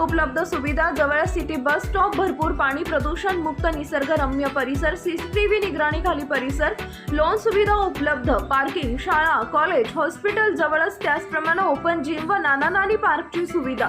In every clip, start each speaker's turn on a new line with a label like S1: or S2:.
S1: उपलब्ध सुविधा जवळ सिटी बस स्टॉप भरपूर पाणी प्रदूषण मुक्त निसर्गरम्य परिसर सीसीटीव्ही निगराणीखाली परिसर लोन सुविधा उपलब्ध पार्किंग शाळा कॉलेज हॉस्पिटल जवळच त्याचप्रमाणे ओपन जिम व नाना नानी पार्कची सुविधा.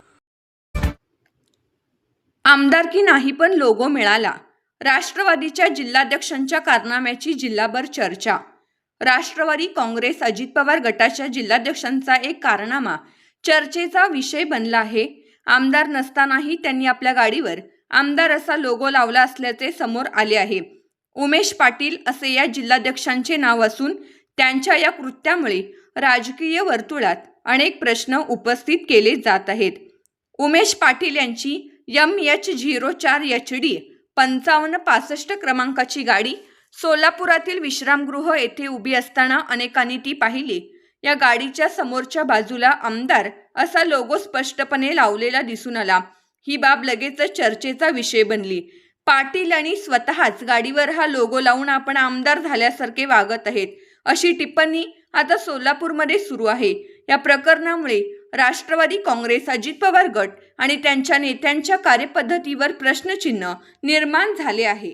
S2: आमदारकी नाही पण लोगो मिळाला. राष्ट्रवादीच्या जिल्हाध्यक्षांच्या कारनाम्याची जिल्हाभर चर्चा. राष्ट्रवादी काँग्रेस अजित पवार गटाच्या जिल्हाध्यक्षांचा एक कारनामा चर्चेचा विषय बनला आहे. आमदार नसतानाही त्यांनी आपल्या गाडीवर आमदार असा लोगो लावला असल्याचे समोर आले आहे. उमेश पाटील असे या जिल्हाध्यक्षांचे नाव असून त्यांच्या या कृत्यामुळे राजकीय वर्तुळात अनेक प्रश्न उपस्थित केले जात आहेत. उमेश पाटील यांची यम एच झिरो चार एच डी पंचावन्न पासष्ट क्रमांकाची गाडी सोलापुरातील विश्रामगृह येथे उभी असताना अनेकांनी ती पाहिली. या गाडीच्या समोरच्या बाजूला आमदार असा लोगो स्पष्टपणे लावलेला दिसून आला. ही बाब लगेचच चर्चेचा विषय बनली. पाटील आणि स्वतःच गाडीवर हा लोगो लावून आपण आमदार झाल्यासारखे वागत आहेत अशी टिप्पणी आता सोलापूरमध्ये सुरू आहे. या प्रकरणामुळे राष्ट्रवादी काँग्रेस अजित पवार गट आणि त्यांच्या नेत्यांच्या कार्यपद्धतीवर प्रश्नचिन्ह निर्माण झाले आहे.